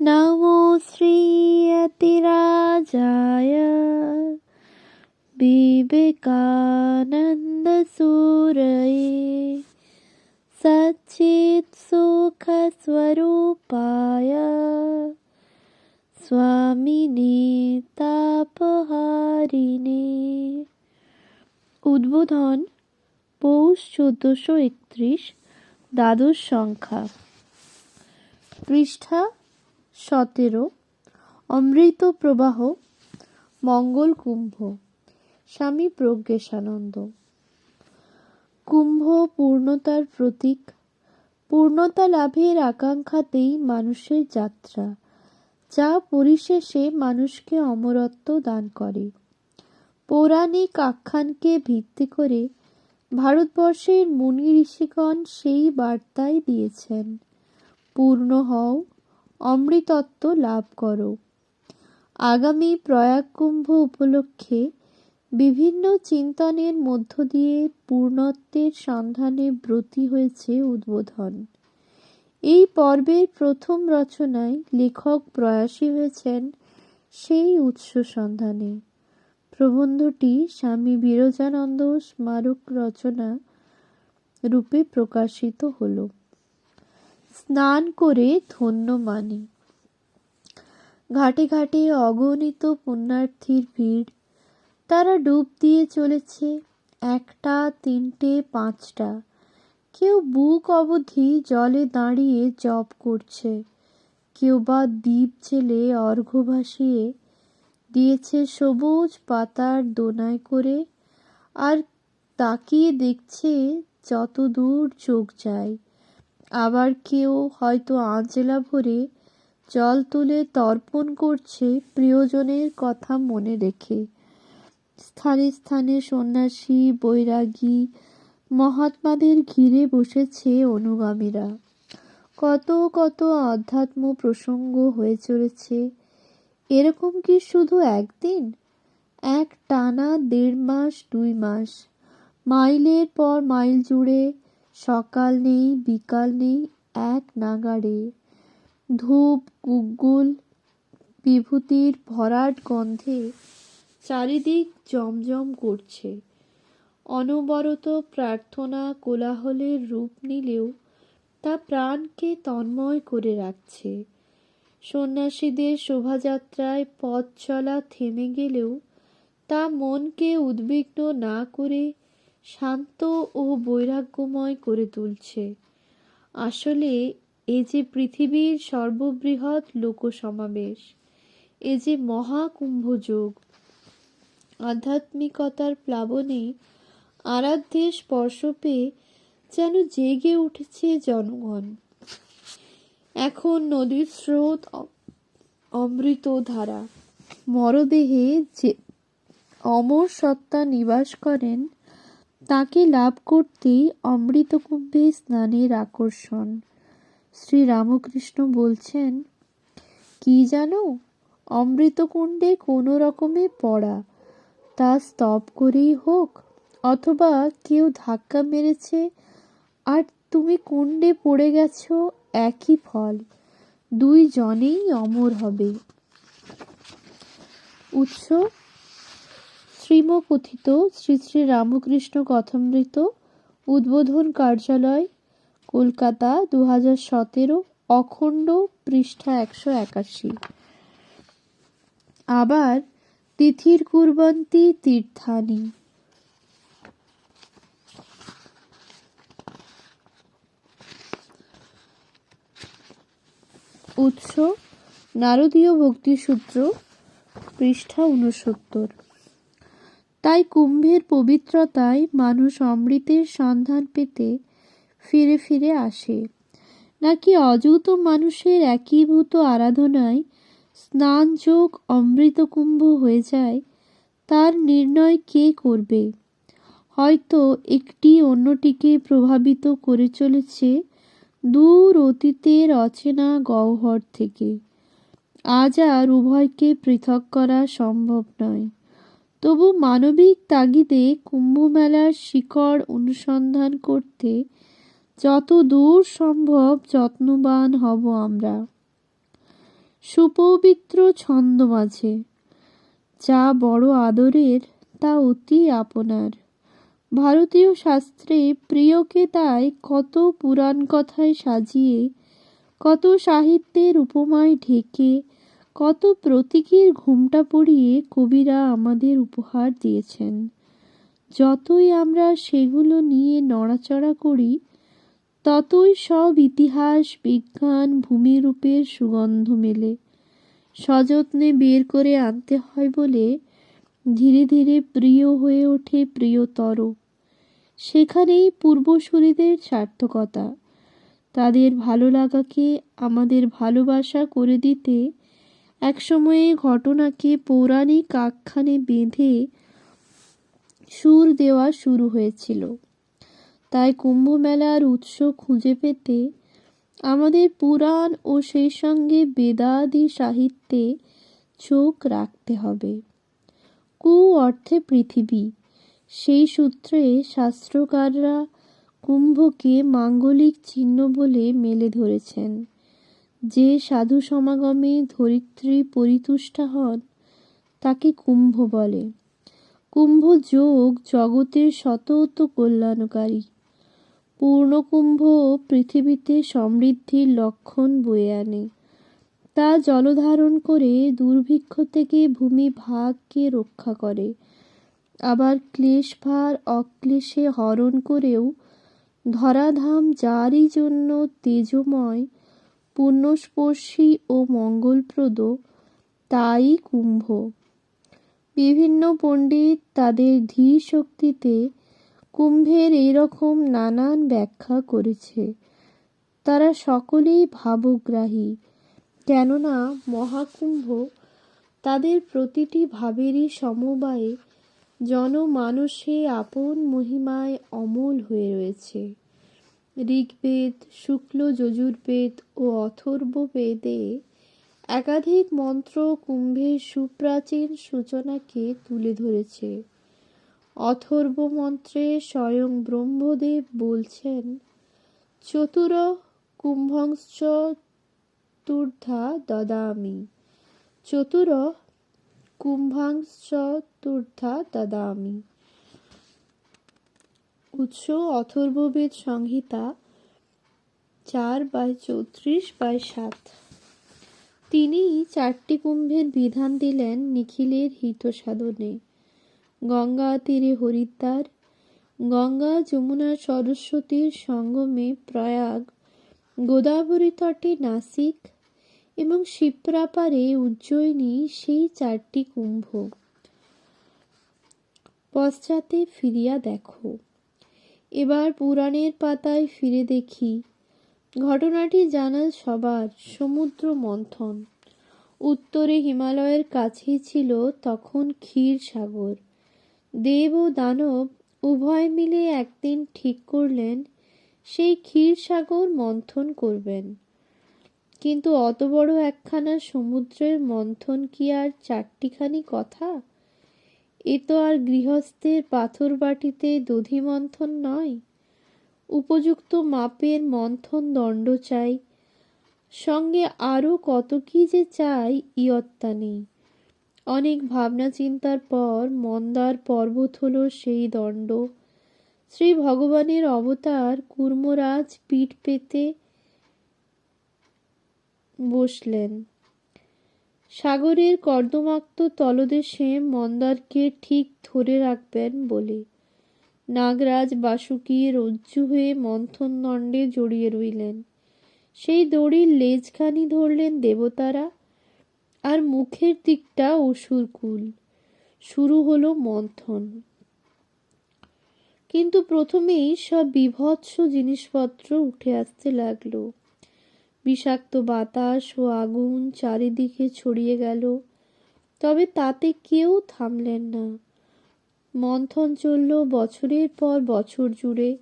नमो श्रीयतिराजाय विवेकानन्दसूरये सच्चित्सुखस्वरूपाय স্বামিনে তাপহারিণে উদ্বোধন পৌষ চোদ্দশো একত্রিশ দ্বাদশ সংখ্যা পৃষ্ঠা সতেরো, অমৃত প্রবাহ, মঙ্গল কুম্ভ, স্বামী প্রজ্ঞেশানন্দ। কুম্ভ পূর্ণতার প্রতীক, পূর্ণতা লাভের আকাঙ্ক্ষাতেই মানুষের যাত্রা, যা পরিশেষে মানুষকে অমরত্ব দান করে। পৌরাণিক আখ্যানকে ভিত্তি করে ভারতবর্ষের মুনি ঋষিগণ সেই বার্তাই দিয়েছেন, পূর্ণ হও অমৃতত্ব লাভ করো। আগামী প্রয়াগ কুম্ভ উপলক্ষে বিভিন্ন চিন্তনের মধ্য দিয়ে পূর্ণত্বের সন্ধানে ব্রতী হয়েছে উদ্বোধন। এই পর্বের প্রথম রচনায় লেখক প্রয়াসী হয়েছেন সেই উৎস সন্ধানে। প্রবন্ধটি স্বামী বিরজানন্দ স্মারক রচনা রূপে প্রকাশিত হল। স্নান করে ধন্য মানি। ঘাটে ঘাটে অগণিত পুণ্যার্থীর ভিড়। তারা ডুব দিয়ে চলেছে, একটা, তিনটে, পাঁচটা। কেউ বুক অবধি জলে দাঁড়িয়ে জপ করছে। কেউ বা দ্বীপ জেলে অর্ঘ্য ভাসিয়ে দিয়েছে সবুজ পাতার দোনায় করে। আর তাকিয়ে দেখছে যত দূর চোখ যায়। আবার কেউ হয়তো আঁচলা ভরে জল তুলে তর্পণ করছে প্রিয়জনের কথা মনে রেখে। স্থানে স্থানে সন্ন্যাসী, বৈরাগী, মহাত্মাদের ঘিরে বসেছে অনুগামীরা। কত কত আধ্যাত্ম প্রসঙ্গ হয়ে চলেছে। এরকম কি শুধু একদিন? এক টানা দেড় মাস, দুই মাস, মাইলের পর মাইল জুড়ে সকাল নেই, বিকাল নেই, এক নাগাড়ে ধূপ, গুগ্গুল, বিভূতির ভরাট গন্ধে চারিদিক জমজম করছে। অনবরত প্রার্থনা কোলাহলের রূপ নিলেও তা প্রাণকে তন্ময় করে রাখছে। সন্ন্যাসীদের শোভাযাত্রায় পথ চলা থেমে গেলেও তা মনকে উদ্বিগ্ন না করে শান্ত ও বৈরাগ্যময় করে তুলছে। আসলে এ যে পৃথিবীর সর্ববৃহৎ লোকসমাবেশ, এ যে মহাকুম্ভযোগ, আধ্যাত্মিকতার প্লাবনে আরাধ্যের স্পর্শ পেয়ে যেন জেগে উঠেছে জনগণ। এখন নদীর স্রোত অমৃত ধারা মরদেহে যে অমর সত্তা নিবাস করেন তাকে লাভ করতেই অমৃতকুম্ভে স্নানের আকর্ষণ। শ্রী রামকৃষ্ণ বলছেন, কি জানো, অমৃতকুণ্ডে কোনো রকমে পড়া। তা স্তব করেই হোক, অথবা কেউ ধাক্কা মেরেছে, আর তুমি কুণ্ডে পড়ে গেছো একই ফল। দুই জনেই অমর হবে। উৎস শ্রীমকথিত শ্রী শ্রী রামকৃষ্ণ কথামৃত, উদ্বোধন কার্যালয়, কলকাতা দু হাজার সতেরো, অখণ্ড পৃষ্ঠা একশো একাশি। আবার তিথির কুর্বন্তী তীর্থানি। উৎস, নারদীয় ভক্তিসূত্র, পৃষ্ঠা উনসত্তর তাই কুম্ভের পবিত্রতায় মানুষ অমৃতের সন্ধান পেতে ফিরে ফিরে আসে। নাকি অযুত মানুষের একীভূত আরাধনায় স্নানযোগ অমৃতকুম্ভ হয়ে যায়, তার নির্ণয় কে করবে? হয়তো একটি অন্যটিকে প্রভাবিত করে চলেছে দূর অতীতের অচেনা গহ্বর থেকে। আজ আর উভয়কে পৃথক করা সম্ভব নয়। তবু মানবিক তাগিদে কুম্ভমেলার শিকড় অনুসন্ধান করতে যত দূর সম্ভব যত্নবান হব আমরা। সুপবিত্র ছন্দ মাঝে, যা বড় আদরের, তা অতি আপনার। ভারতীয় শাস্ত্রে প্রিয়কে তাই কত পুরাণ কথায় সাজিয়ে, কত সাহিত্যের উপমায় ঢেকে কত প্রতীকের ঘুমটা পড়িয়ে কবিরা আমাদের উপহার দিয়েছেন। যতই আমরা সেগুলো নিয়ে নড়াচড়া করি, ততই সব ইতিহাস, বিজ্ঞান, ভূমিরূপের সুগন্ধ মেলে। সযত্নে বের করে আনতে হয় বলে ধীরে ধীরে প্রিয় হয়ে ওঠে প্রিয়তর। সেখানেই পূর্বসূরিদের সার্থকতা। তাদের ভালো লাগাকে, আমাদের ভালোবাসা করে দিতে একসময়ে ঘটনাকে পৌরাণিক আখ্যানে বেঁধে সুর দেওয়া শুরু হয়েছিল। তাই কুম্ভ মেলার উৎস খুঁজে পেতে আমাদের পুরাণ ও সেই সঙ্গে বেদাদি সাহিত্যে চোখ রাখতে হবে। কু অর্থে পৃথিবী। সেই সূত্রে শাস্ত্রকাররা কুম্ভকে মাঙ্গলিক চিহ্ন বলে মেলে ধরেছেন। যে সাধু সমাগমে ধরিত্রী পরিতুষ্টা হন, তাকে কুম্ভ বলে। কুম্ভ যোগ জগতের শতত কল্যাণকারী। পূর্ণকুম্ভ পৃথিবীতে সমৃদ্ধির লক্ষণ বয়ে আনে। তা জলধারণ করে দুর্ভিক্ষ থেকে ভূমি ভাগকে রক্ষা করে। আবার ক্লেশ ভার অক্লেশে হরণ করেও ধরাধাম যারই জন্য তেজময় পুণ্যস্পর্শী ও মঙ্গলপ্রদ, তাই কুম্ভ। বিভিন্ন পণ্ডিত তাদের ধী শক্তিতে কুম্ভের এইরকম নানান ব্যাখ্যা করেছে। তারা সকলেই ভাবগ্রাহী, কেননা মহাকুম্ভ তাদের প্রতিটি ভাবেরই সমবায়ে জনমানসে আপন মহিমায় অমল হয়ে রয়েছে। ঋগ্বেদ, শুক্ল, যজুর্বেদ ও অথর্ব বেদে একাধিক মন্ত্র কুম্ভের সুপ্রাচীন সূচনাকে তুলে ধরেছে। অথর্ব মন্ত্রে স্বয়ং ব্রহ্মদেব বলছেন, চতুর কুম্ভংশ্চ তুর্ধা দদামি। চতুর কুম্ভাংশ্চ তুর্ধা দদামি। উৎস অথর্ববেদ সংহিতা চার বাই চৌত্রিশ বাই সাত। তিনি চারটি কুম্ভের বিধান দিলেন নিখিলের হিত সাধনে গঙ্গা তীরে হরিদ্বার, গঙ্গা যমুনা সরস্বতীর সঙ্গমে প্রয়াগ, গোদাবরী তটে নাসিক এবং শিপ্রাপারে উজ্জয়িনী সেই চারটি কুম্ভ। পশ্চাতে ফিরিয়া দেখো। এবার পুরাণের পাতায় ফিরে দেখি। ঘটনাটি জানা সবার সমুদ্র মন্থন। উত্তরে হিমালয়ের কাছেই ছিল তখন ক্ষীর সাগর। দেব ও দানব উভয় মিলে একদিন ঠিক করলেন, সেই ক্ষীর সাগর মন্থন করবেন। কিন্তু অত বড় একখানা সমুদ্রের মন্থন কি আর চারটিখানি কথা? এ তো আর গৃহস্থের পাথর বাটিতে দধি মন্থন নয়। উপযুক্ত মাপের মন্থন দণ্ড চাই। সঙ্গে আরও কত কি যে চাই, ইয়ত্তা নেই। অনেক ভাবনা চিন্তার পর মন্দার পর্বত হলো সেই দণ্ড। শ্রী ভগবানের অবতার কুর্মরাজ পিঠ পেতে বসলেন। সাগরের কর্দমাক্ত তলদেশে মন্দারকে ঠিক ধরে রাখবেন বলে। নাগরাজ বাসুকি রজ্জু হয়ে মন্থন দণ্ডে জড়িয়ে রইলেন। সেই দড়ির লেজখানি ধরলেন দেবতারা আর মুখের দিকটা অসুরকুল। শুরু হলো মন্থন। কিন্তু প্রথমেই সব বিভৎস জিনিসপত্র উঠে আসতে লাগল। বিষাক্ত বাতাস ও আগুন চারিদিকে ছড়িয়ে গেল। তবে তাতে কেউ থামলেন না। মন্থন চলল বছরের পর বছর জুড়ে।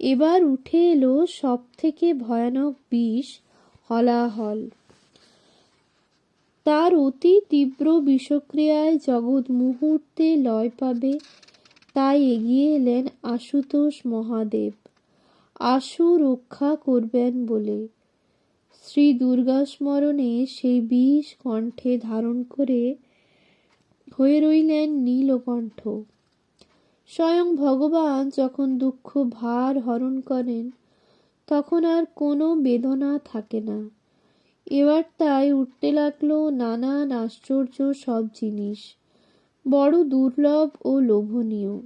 এবার উঠে এলো সব থেকে ভয়ানক বিষ, হলাহল। তার অতি তীব্র বিষক্রিয়ায় জগৎ মুহূর্তে লয় পাবে, তাই এগিয়ে এলেন আশুতোষ মহাদেব। আশু রক্ষা করবেন বলে। শ্রী দুর্গা স্মরণে সেই বিষ কণ্ঠে ধারণ করে হয়ে রইলেন নীলকণ্ঠ। স্বয়ং ভগবান যখন দুঃখ ভার হরণ করেন, তখন আর কোনো বেদনা থাকে না। এবার তাই উঠতে লাগল নানান আশ্চর্য সব জিনিস, বড় দুর্লভ ও লোভনীয়।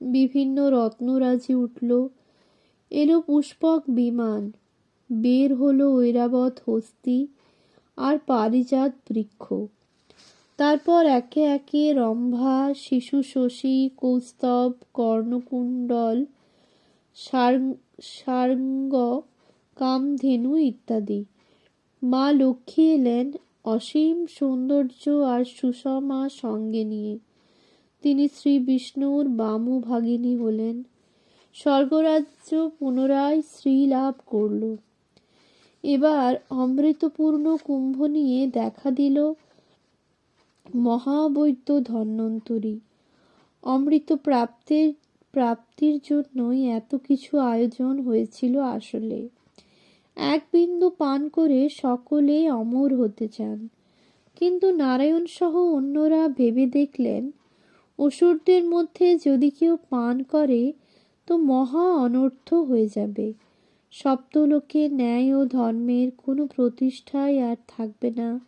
বিভিন্ন রত্নরাজি উঠল, এলো পুষ্পক বিমান বের হলো ঐরাবত হস্তি আর পারিজাত বৃক্ষ। তারপর একে একে রম্ভা, শিশু শশী, কৌস্তব, কর্ণকুণ্ডল সার্ঙ্গ, কামধেনু ইত্যাদি। মা লক্ষ্মী এলেন অসীম সৌন্দর্য আর সুষমা সঙ্গে নিয়ে। তিনি শ্রী বিষ্ণুর বামু ভাগিনী হলেন। স্বর্গরাজ্য পুনরায় শ্রী লাভ করল। এবার অমৃতপূর্ণ কুম্ভ নিয়ে দেখা দিল মহাবৈদ্য ধন্বন্তরী। অমৃত প্রাপ্তির প্রাপ্তির জন্যই এত কিছু আয়োজন হয়েছিল আসলে। এক বিন্দু পান করে সকলে অমর হতে চান। কিন্তু নারায়ণ সহ অন্যরা ভেবে দেখলেন, অসুরদের মধ্যে যদি কেউ পান করে, তো মহা অনর্থ হয়ে যাবে। সপ্তলোকে ন্যায় ও ধর্মের কোনো প্রতিষ্ঠাই আর থাকবে না।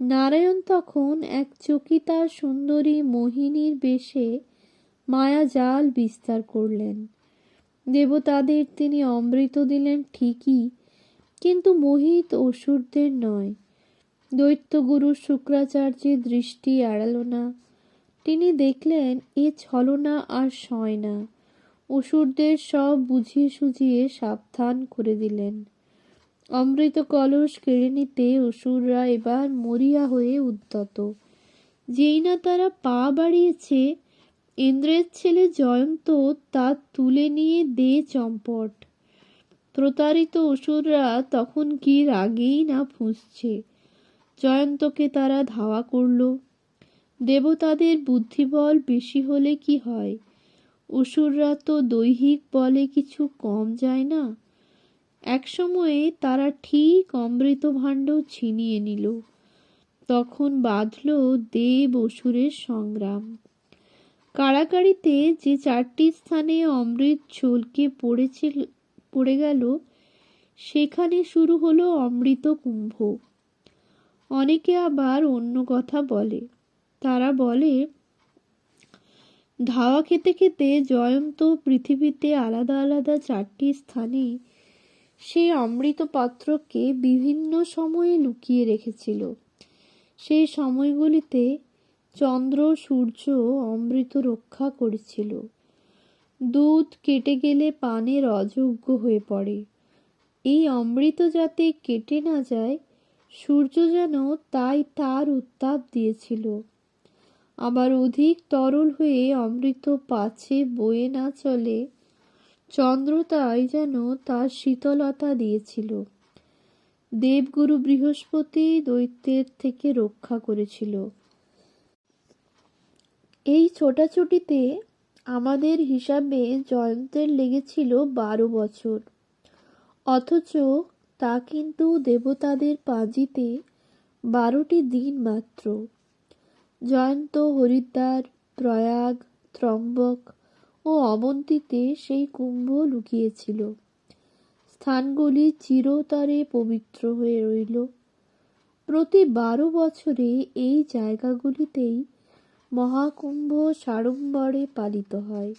নারায়ণ তখন এক চকিতা সুন্দরী মোহিনীর বেশে মায়াজাল বিস্তার করলেন। দেবতাদের তিনি অমৃত দিলেন ঠিকই, কিন্তু মোহিত অসুরদের নয়। দৈত্যগুরু শুক্রাচার্যের দৃষ্টি এড়াল না। তিনি দেখলেন, এ ছলনা আর সয় না। অসুরদের সব বুঝিয়ে সুঝিয়ে সাবধান করে দিলেন। অমৃত কলস কেড়ে নিতে অসুররা এবার মরিয়া হয়ে উদ্যত। যেই না তারা পা বাড়িয়েছে, ইন্দ্রের ছেলে জয়ন্ত তা তুলে নিয়ে দে চম্পট। প্রতারিত অসুররা তখন কি রাগেই না ফুঁসছে। জয়ন্তকে তারা ধাওয়া করল, দেবতাদের বুদ্ধিবল বেশি হলে কি হয়? অসুররা তো দৈহিক বলে কিছু কম যায় না। একসময়ে তারা ঠিক অমৃত ভাণ্ড ছিনিয়ে নিল। তখন বাঁধল দেব অসুরের সংগ্রাম। কাড়াকাড়িতে যে চারটি স্থানে অমৃত ছলকে পড়েছিল পড়ে গেল, সেখানে শুরু হলো অমৃত কুম্ভ। অনেকে আবার অন্য কথা বলে। তারা বলে ধাওয়া খেতে খেতে জয়ন্ত পৃথিবীতে আলাদা আলাদা চারটি স্থানে সেই অমৃত পাত্রকে বিভিন্ন সময়ে লুকিয়ে রেখেছিল। সেই সময়গুলিতে চন্দ্র, সূর্য, অমৃত রক্ষা করেছিল। দুধ কেটে গেলে পানের অযোগ্য হয়ে পড়ে। এই অমৃত যাতে কেটে না যায়, সূর্য যেন তাই তার উত্তাপ দিয়েছিল। আবার অধিক তরল হয়ে অমৃত পাছে বয়ে না চলে, চন্দ্র তাই যেন তার শীতলতা দিয়েছিল। দেবগুরু বৃহস্পতি দৈত্যের থেকে রক্ষা করেছিল। এই ছোটাছুটিতে আমাদের হিসাবে জয়ন্তের লেগেছিল বারো বছর। অথচ তা কিন্তু দেবতাদের পাঁজিতে বারোটি দিন মাত্র। জয়ন্ত হরিদ্বার, প্রয়াগ, ত্রম্বক ও অবন্তীতে সেই কুম্ভ লুকিয়েছিল। স্থানগুলি চিরতরে পবিত্র হয়ে রইল। প্রতি বারো বছরে এই জায়গাগুলিতেই মহাকুম্ভ সাড়ম্বরে পালিত হয়।